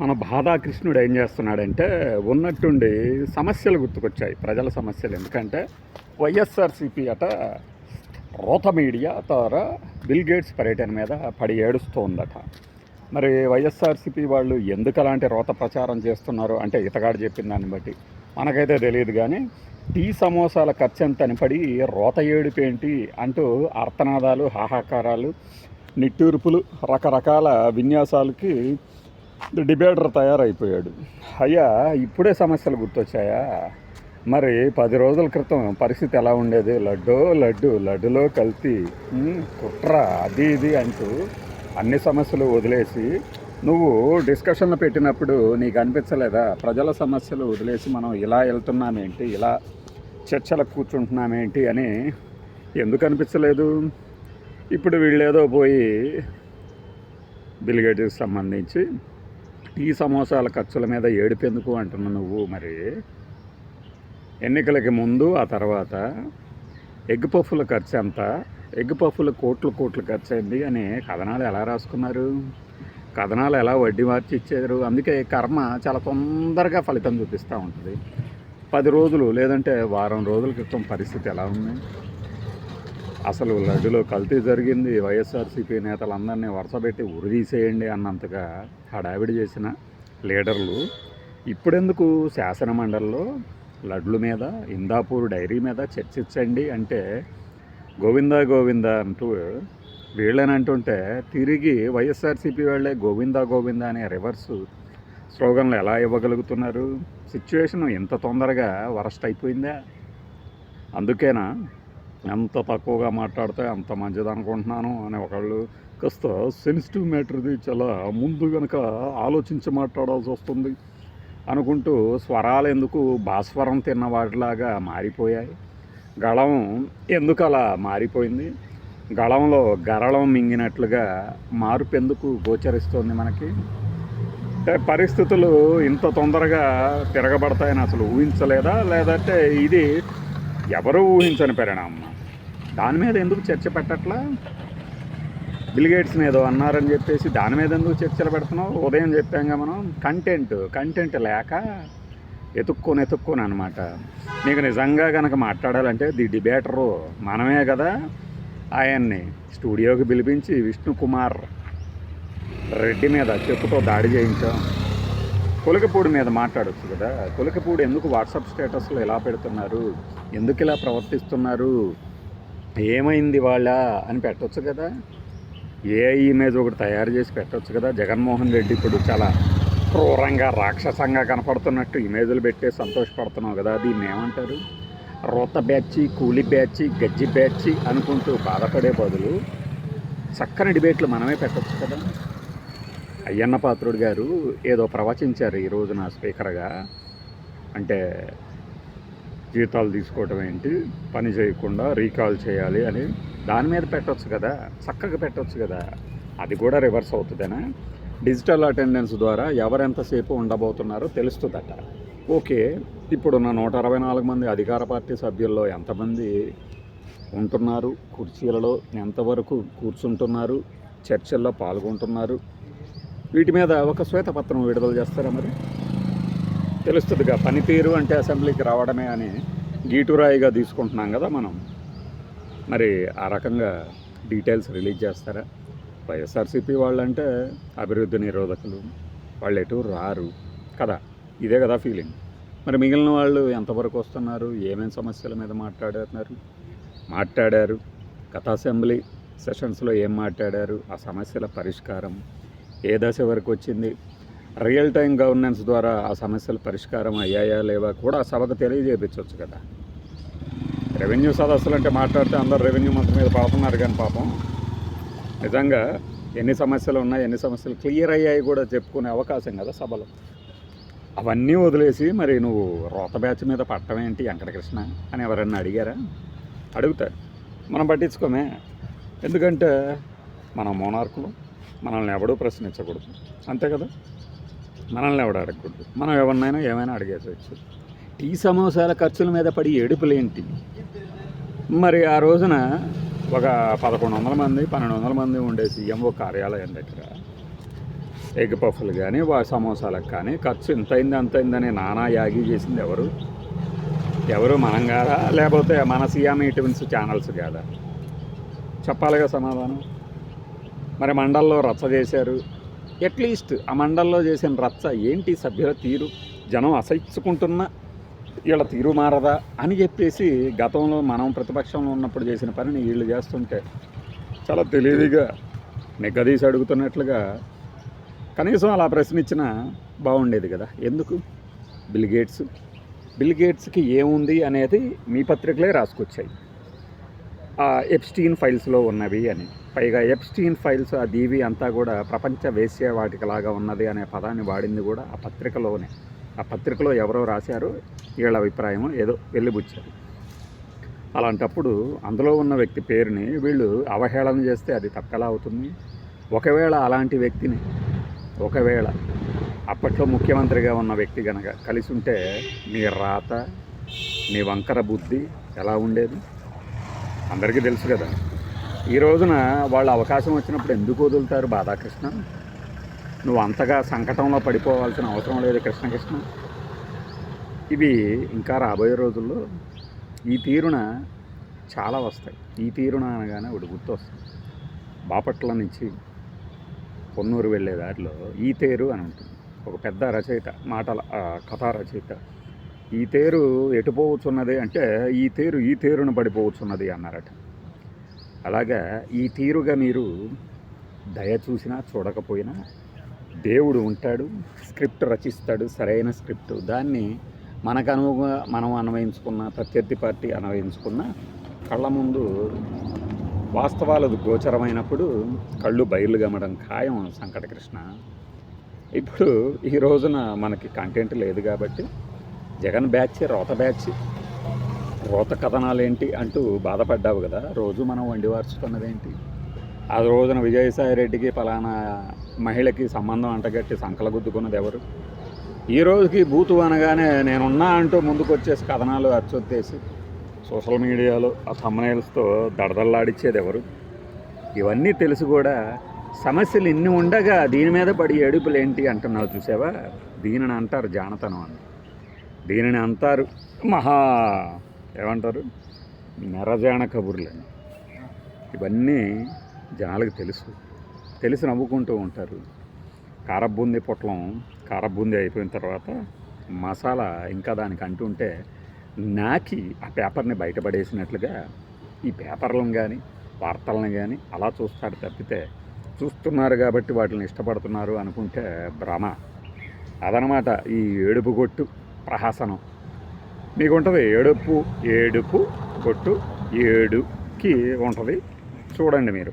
మన బాధాకృష్ణుడు ఏం చేస్తున్నాడంటే ఉన్నట్టుండి సమస్యలు గుర్తుకొచ్చాయి ప్రజల సమస్యలు. ఎందుకంటే వైఎస్ఆర్సీపీ అట రోత మీడియా ద్వారా బిల్ గేట్స్ పర్యటన మీద పడి ఏడుస్తోందట. మరి వైఎస్ఆర్సీపీ వాళ్ళు ఎందుకు అలాంటి రోత ప్రచారం చేస్తున్నారు? అంటే ఇతగాడు చెప్పిన దాన్ని బట్టి. మనకైతే తెలియదు కానీ టీ సమోసాల ఖర్చు ఎంత అని పడి రోత ఏడుపేంటి అంటూ అర్థనాదాలు హాహాకారాలు నిట్టూర్పులు రకరకాల విన్యాసాలకి డిబేటర్ తయారైపోయాడు. అయ్యా ఇప్పుడే సమస్యలు గుర్తొచ్చాయా? మరి పది రోజుల క్రితం పరిస్థితి ఎలా ఉండేది? లడ్డు లడ్డు లడ్డులో కల్తీ. కుట్ర అది ఇది అంటూ అన్ని సమస్యలు వదిలేసి నువ్వు డిస్కషన్లు పెట్టినప్పుడు నీకు అనిపించలేదా? ప్రజల సమస్యలు వదిలేసి మనం ఇలా వెళ్తున్నామేంటి? ఇలా చర్చలకు కూర్చుంటున్నామేంటి అని ఎందుకు అనిపించలేదు? ఇప్పుడు వీళ్ళేదో పోయి బిల్గేట్కి సంబంధించి టీ సమోసాల ఖర్చుల మీద ఏడిపెందుకు అంటున్నావు నువ్వు మరి? ఎన్నికలకి ముందు ఆ తర్వాత ఎగ్ పఫ్ల ఖర్చు ఎంత? ఎగ్ పఫ్ల కోట్లు కోట్లు ఖర్చు అయింది అని కథనాలు ఎలా రాసుకున్నారు? కథనాలు ఎలా వడ్డీ మార్చి ఇచ్చారు? అందుకే కర్మ చాలా తొందరగా ఫలితం చూపిస్తూ ఉంటుంది. పది రోజులు లేదంటే వారం రోజుల క్రితం పరిస్థితి ఎలా ఉంది? అసలు లడ్డులో కల్తీ జరిగింది వైఎస్ఆర్సీపీ నేతలందరినీ వరుసపెట్టి ఉరిదీసేయండి అన్నంతగా హడావిడి చేసిన లీడర్లు. ఇప్పుడెందుకు శాసన మండలిలో లడ్ల మీద ఇందాపూర్ డైరీ మీద చర్చించండి అంటే గోవిందా గోవిందా అంటూ వీళ్ళని అంటుంటే తిరిగి వైఎస్ఆర్సీపీ వాళ్ళే గోవిందా గోవిందా అనే రివర్స్ స్లోగన్లు ఎలా ఇవ్వగలుగుతున్నారు? సిచ్యువేషన్ ఇంత తొందరగా వరస్ట్ అయిపోయిందా? అందుకేనా ఎంత తక్కువగా మాట్లాడితే అంత మంచిది అనుకుంటున్నాను అని ఒకళ్ళు కాస్త సెన్సిటివ్ మ్యాటర్ది చాలా ముందు కనుక ఆలోచించి మాట్లాడాల్సి వస్తుంది అనుకుంటూ స్వరాలు ఎందుకు భాస్వరం తిన్న వాటిలాగా మారిపోయాయి. గళం ఎందుకు అలా మారిపోయింది? గళంలో గరళం మింగినట్లుగా మార్పు ఎందుకు గోచరిస్తోంది మనకి? అంటే పరిస్థితులు ఇంత తొందరగా తిరగబడతాయని అసలు ఊహించలేదా? లేదంటే ఇది ఎవరు ఊహించని పరిణామం. దాని మీద ఎందుకు చర్చ పెట్టట్లా? బిల్గేట్స్ని ఏదో అన్నారని చెప్పేసి దాని మీద ఎందుకు చర్చలు పెడుతున్నావు? ఉదయం చెప్పాంగా మనం కంటెంట్ కంటెంట్ లేక ఎతుక్కొని ఎతుక్కొని అనమాట నీకు నిజంగా కనుక మాట్లాడాలంటే ది డిబేటరు మనమే కదా ఆయన్ని స్టూడియోకి పిలిపించి విష్ణుకుమార్ రెడ్డి మీద చెప్పుతో దాడి చేయించాం. కొలికపూడి మీద మాట్లాడచ్చు కదా. కొలికపూడి ఎందుకు వాట్సాప్ స్టేటస్లో ఎలా పెడుతున్నారు? ఎందుకు ఇలా ప్రవర్తిస్తున్నారు? ఏమైంది వాళ్ళ అని పెట్టవచ్చు కదా. ఏ ఇమేజ్ ఒకటి తయారు చేసి పెట్టవచ్చు కదా. జగన్మోహన్ రెడ్డి ఇప్పుడు చాలా క్రూరంగా రాక్షసంగా కనపడుతున్నట్టు ఇమేజ్లు పెట్టే సంతోషపడుతున్నావు కదా. దీన్ని ఏమంటారు రోత బ్యాచి కూలి బ్యాచి గజ్జి బ్యాచి అనుకుంటూ బాధపడే బదులు చక్కని డిబేట్లు మనమే పెట్టచ్చు కదా. అయ్యన్న పాత్రుడు గారు ఏదో ప్రవచించారు ఈ రోజున స్పీకర్గా. అంటే జీతాలు తీసుకోవటం ఏంటి? పని చేయకుండా రీకాల్ చేయాలి అని దాని మీద పెట్టవచ్చు కదా చక్కగా పెట్టవచ్చు కదా. అది కూడా రివర్స్ అవుతుందేనా? డిజిటల్ అటెండెన్స్ ద్వారా ఎవరెంతసేపు ఉండబోతున్నారో తెలుస్తుందట. ఓకే ఇప్పుడున్న నూట అరవై నాలుగు మంది అధికార పార్టీ సభ్యుల్లో ఎంతమంది ఉంటున్నారు? కుర్చీలలో ఎంతవరకు కూర్చుంటున్నారు? చర్చల్లో పాల్గొంటున్నారు? వీటి మీద ఒక శ్వేతపత్రం విడుదల చేస్తారా మరి? తెలుస్తుందిగా పనితీరు అంటే అసెంబ్లీకి రావడమే అని గీటురాయిగా తీసుకుంటున్నాం కదా మనం. మరి ఆ రకంగా డీటెయిల్స్ రిలీజ్ చేస్తారా? వైఎస్ఆర్సీపీ వాళ్ళంటే అభివృద్ధి నిరోధకులు వాళ్ళు ఎటు రారు కదా. ఇదే కదా ఫీలింగ్. మరి మిగిలిన వాళ్ళు ఎంతవరకు వస్తున్నారు? ఏమేమి సమస్యల మీద మాట్లాడుతున్నారు మాట్లాడారు. గత అసెంబ్లీ సెషన్స్లో ఏం మాట్లాడారు? ఆ సమస్యల పరిష్కారం ఏ దశ వరకు వచ్చింది? రియల్ టైం గవర్నెన్స్ ద్వారా ఆ సమస్యలు పరిష్కారం అయ్యాయా లేవా కూడా సభకు తెలియజేపించవచ్చు కదా. రెవెన్యూ సదస్సులు అంటే మాట్లాడితే అందరు రెవెన్యూ మంత్రి మీద పడుతున్నారు కానీ పాపం. నిజంగా ఎన్ని సమస్యలు ఉన్నాయి ఎన్ని సమస్యలు క్లియర్ అయ్యాయి కూడా చెప్పుకునే అవకాశం కదా సభలో. అవన్నీ వదిలేసి మరి నువ్వు రోత బ్యాచ్ మీద పట్టం ఏంటి వెంకటకృష్ణ అని ఎవరన్నా అడిగారా? అడుగుతారు. మనం పట్టించుకోమే. ఎందుకంటే మనం మోనార్కులు. మనల్ని ఎవడూ ప్రశ్నించకూడదు. అంతే కదా? మనల్ని ఎవడు అడగకూడదు? మనం ఎవరినైనా ఏమైనా అడిగేసవచ్చు టీ సమోసాల ఖర్చుల మీద పడి ఏడుపులేంటి? మరి ఆ రోజున ఒక పదకొండు వందల మంది పన్నెండు వందల మంది ఉండే సీఎంఓ కార్యాలయం దగ్గర ఎగ్ పఫ్లు కానీ వా సమోసాలకు కానీ ఖర్చు ఇంత అయింది అంత అయిందని నానా యాగి చేసింది ఎవరు? ఎవరు మనం కాదా? లేకపోతే మన సీఎం ట్విన్స్ ఛానల్స్ కాదా? చెప్పాలిగా సమాధానం? మరి మండల్లో రచ్చ చేశారు. అట్లీస్ట్ ఆ మండల్లో చేసిన రచ్చ ఏంటి సభ్యుల తీరు? జనం అసహించుకుంటున్నా వీళ్ళ తీరు మారదా అని చెప్పేసి గతంలో మనం ప్రతిపక్షంలో ఉన్నప్పుడు చేసిన పనిని వీళ్ళు చేస్తుంటే చాలా తెలివిగా నిగ్గదీసి అడుగుతున్నట్లుగా కనీసం అలా ప్రశ్నించినా బాగుండేది కదా. ఎందుకు? బిల్ గేట్స్ బిల్ గేట్స్కి ఏముంది అనేది మీ పత్రికలే రాసుకొచ్చాయి. ఎప్స్టీన్ ఫైల్స్లో ఉన్నవి అని. పైగా ఎప్స్టీన్ ఫైల్స్ ఆ దీవి అంతా కూడా ప్రపంచ వేశ్య వాటికలాగా ఉన్నది అనే పదాన్ని వాడింది కూడా ఆ పత్రికలోనే. ఆ పత్రికలో ఎవరో రాశారు వీళ్ళ అభిప్రాయం ఏదో వెళ్ళిబుచ్చారు అలాంటప్పుడు అందులో ఉన్న వ్యక్తి పేరుని వీళ్ళు అవహేళన చేస్తే అది తప్పలా అవుతుంది? ఒకవేళ అలాంటి వ్యక్తిని ఒకవేళ అప్పట్లో ముఖ్యమంత్రిగా ఉన్న వ్యక్తి కనుక కలిసి ఉంటే నీ రాత నీ వంకర బుద్ధి ఎలా ఉండేది? అందరికీ తెలుసు కదా. ఈ రోజున వాళ్ళు అవకాశం వచ్చినప్పుడు ఎందుకు వదులుతారు బాధాకృష్ణ? నువ్వు అంతగా సంకటంలో పడిపోవాల్సిన అవసరం లేదు కృష్ణకృష్ణ. ఇవి ఇంకా రాబోయే రోజుల్లో ఈ తీరున చాలా వస్తాయి. ఈ తీరున అనగానే ఒకటి గుర్తొస్తుంది. బాపట్ల నుంచి పొన్నూరు వెళ్ళే దారిలో ఈ తేరు అని ఉంటుంది. ఒక పెద్ద రచయిత మాటల కథా రచయిత ఈ తేరు ఎటు పోవచ్చున్నది అంటే ఈ తేరు ఈ తేరును పడిపోవచ్చున్నది అన్నారట. అలాగా ఈ తీరుగా మీరు దయ చూసినా చూడకపోయినా దేవుడు ఉంటాడు స్క్రిప్ట్ రచిస్తాడు సరైన స్క్రిప్ట్. దాన్ని మనకు అనువుగా మనం అన్వయించుకున్న ప్రత్యర్థి పార్టీ అన్వయించుకున్న కళ్ళ ముందు వాస్తవాలు గోచరమైనప్పుడు కళ్ళు బయలు గమడం ఖాయం సంకటకృష్ణ. ఇప్పుడు ఈ రోజున మనకి కంటెంట్ లేదు కాబట్టి జగన్ బ్యాచ్ రోత బ్యాచ్. రోత కథనాలు ఏంటి అంటూ బాధపడ్డావు కదా. రోజు మనం వండివార్చుకున్నదేంటి ఆ రోజున విజయసాయి రెడ్డికి ఫలానా మహిళకి సంబంధం అంటగట్టి సంకలగుద్దుకున్నది ఎవరు? ఈ రోజుకి బూతు అనగానే నేనున్నా అంటూ ముందుకొచ్చేసి కథనాలు అచ్చొత్తేసి సోషల్ మీడియాలో ఆ తమ్మనేల్స్తో దడదల్లాడిచ్చేది ఎవరు? ఇవన్నీ తెలిసి కూడా సమస్యలు ఇన్ని ఉండగా దీని మీద పడి ఏడుపులు ఏంటి అంటున్నావు చూసావా? దీనిని అంటారు జానతనం అని దీనిని అంటారు మహా ఏమంటారు? నెరజాన కబుర్లని ఇవన్నీ జనాలకు తెలుసు. తెలిసి నవ్వుకుంటూ ఉంటారు. కారబూంది పొట్లం కారబూంది అయిపోయిన తర్వాత మసాలా ఇంకా దానికి అంటుంటే నాకి ఆ పేపర్ని బయటపడేసినట్లుగా ఈ పేపర్లను కానీ వార్తలను కానీ అలా చూస్తాడు తప్పితే చూస్తున్నారు కాబట్టి వాటిని ఇష్టపడుతున్నారు అనుకుంటే భ్రమ. అదనమాట ఈ ఏడుపు కొట్టు. ప్రహాసనం. మీకు ఉంటుంది ఏడుపు ఏడుపు కొట్టు ఏడుకి ఉంటుంది. చూడండి మీరు.